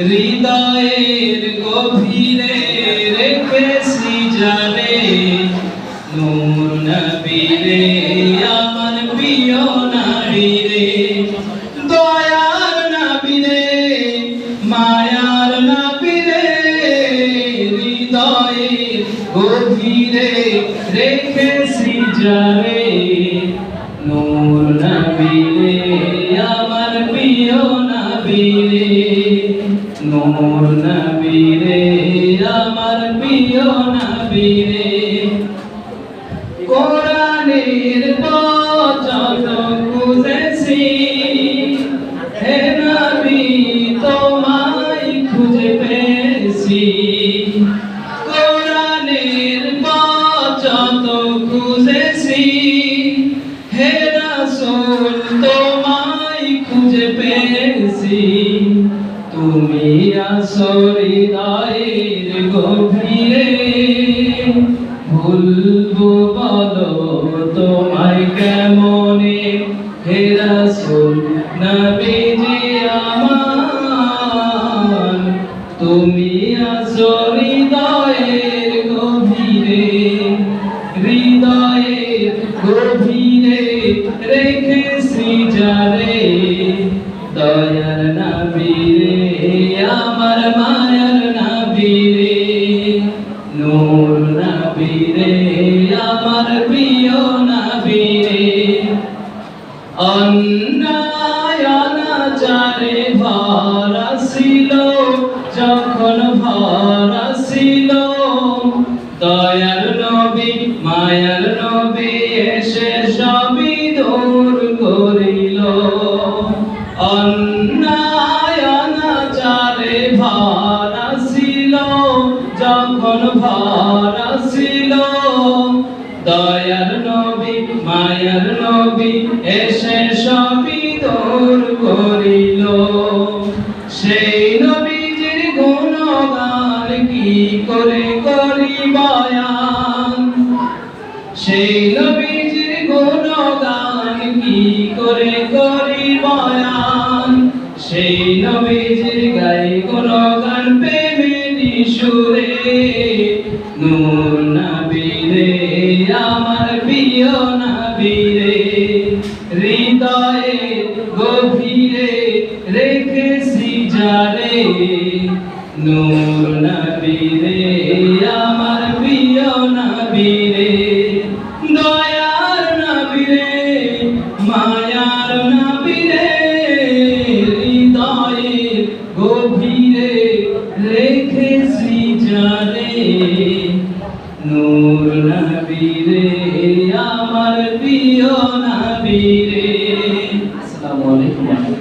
হৃদয়ের গভীরে রেখেছি জানে, নূর নবীরে, আমার প্রিয় নবীরে দয়ার নবীরে, মায়ার নবীরে, হৃদয়ের গভীরে রেখেছি জানে, নূর নবীরে। নবীরে নূর নবীরে আমার প্রিয় নবীরে কোরআনের পথ খুঁজেছি হে নবী তোমায় খুঁজে পেয়েছি কোরআনের পথ খুঁজেছি হে রাসূল তোমায় পেয়েছি তুমি আসরি হৃদয়ের গভীরে। ভুলবো বলো, তোমায় কেমনে হে রাসূল নবীজি আমার? তুমি আসরি হৃদয়ের গভীরে হৃদয়ের গভীরে রেখেছি যারে। দয়ার নবীরে আমার মায়ার নবীরে নূর নবীরে আমার প্রিয় নবীরে অন্যায়নাচারে ভরা ছিল যখন ভরা ছিল দয়ার নবী, মায়ার অন্যায়নাচারে ভরা ছিল, যখন ভরা ছিল। দয়ার নবী, মায়ার নবী এসে সবই দূর করিল। সেই নবীজির গুণগান কি করে করি বয়ান? সেই কি করে করি বয়ান। সেই নবীজির গাই গুণগান প্রেমে সুরে নূর নবীরে, আমার প্রিয় নবীরে। হৃদয়ে গভীরে রেখেছি যারে নূর নবীরে মায়ার নবীরে হৃদয়ে গভীরে রেখেছি জানে নূর নবীরে আমার প্রিয় নবীরে আসসালামু আলাইকুম।